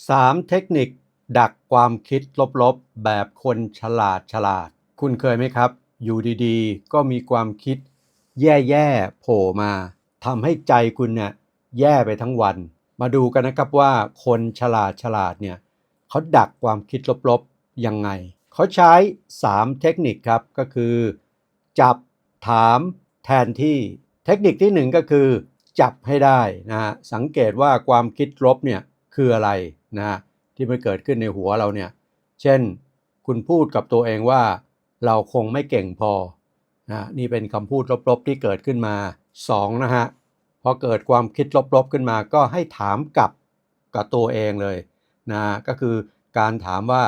3. เทคนิค ดักความคิดลบๆ แบบคนฉลาดฉลาด คุณเคยไหมครับ อยู่ดีๆ ก็มีความคิด แย่ๆโผล่มาทำให้ใจคุณเนี่ยแย่ไปทั้งวัน มาดูกันนะครับว่าคนฉลาดฉลาดเนี่ยเขาดักความคิดลบๆ ยังไง เขาใช้ 3 เทคนิคครับก็คือ จับถามแทนที่ เทคนิคที่ 1 ก็คือ จับให้ได้นะฮะสังเกตว่าความคิดลบเนี่ยคืออะไร นะที่มันเกิดขึ้นในหัวเราเนี่ย เช่น คุณพูดกับตัวเองว่าเราคงไม่เก่งพอนะนี่เป็นคำพูดลบๆที่เกิดขึ้นมา2นะฮะพอเกิดความคิดลบๆขึ้นมาก็ให้ถามกลับกับตัวเองเลยนะก็คือการถามว่า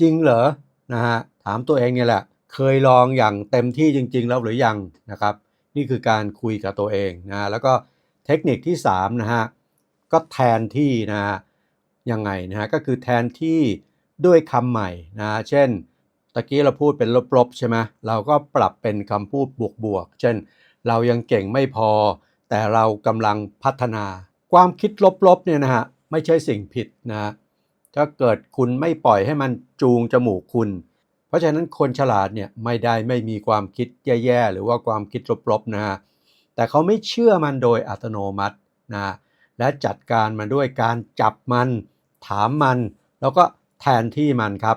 จริงเหรอนะฮะถามตัวเองเนี่ยแหละ เคยลองอย่างเต็มที่จริง ๆ แล้วหรือยังนะครับ นี่คือการคุยกับตัวเองนะแล้วก็เทคนิคที่3นะฮะก็แทนที่นะฮะ ยังไงนะฮะก็คือแทนที่ด้วยคำใหม่นะเช่นตะกี้เราพูดเป็นลบๆใช่ไหมเราก็ปรับเป็นคำพูดบวกๆเช่น เรายังเก่งไม่พอ แต่เรากำลังพัฒนา ความคิดลบๆเนี่ยนะฮะไม่ใช่สิ่งผิดนะถ้าเกิดคุณไม่ปล่อยให้มันจูงจมูกคุณ เพราะฉะนั้นคนฉลาดเนี่ยไม่ได้ไม่มีความคิดแย่ๆหรือว่าความคิดลบๆนะฮะแต่เขาไม่เชื่อมันโดยอัตโนมัตินะและจัดการมันด้วยการจับมัน ถามมัน แล้วก็แทนที่มันครับ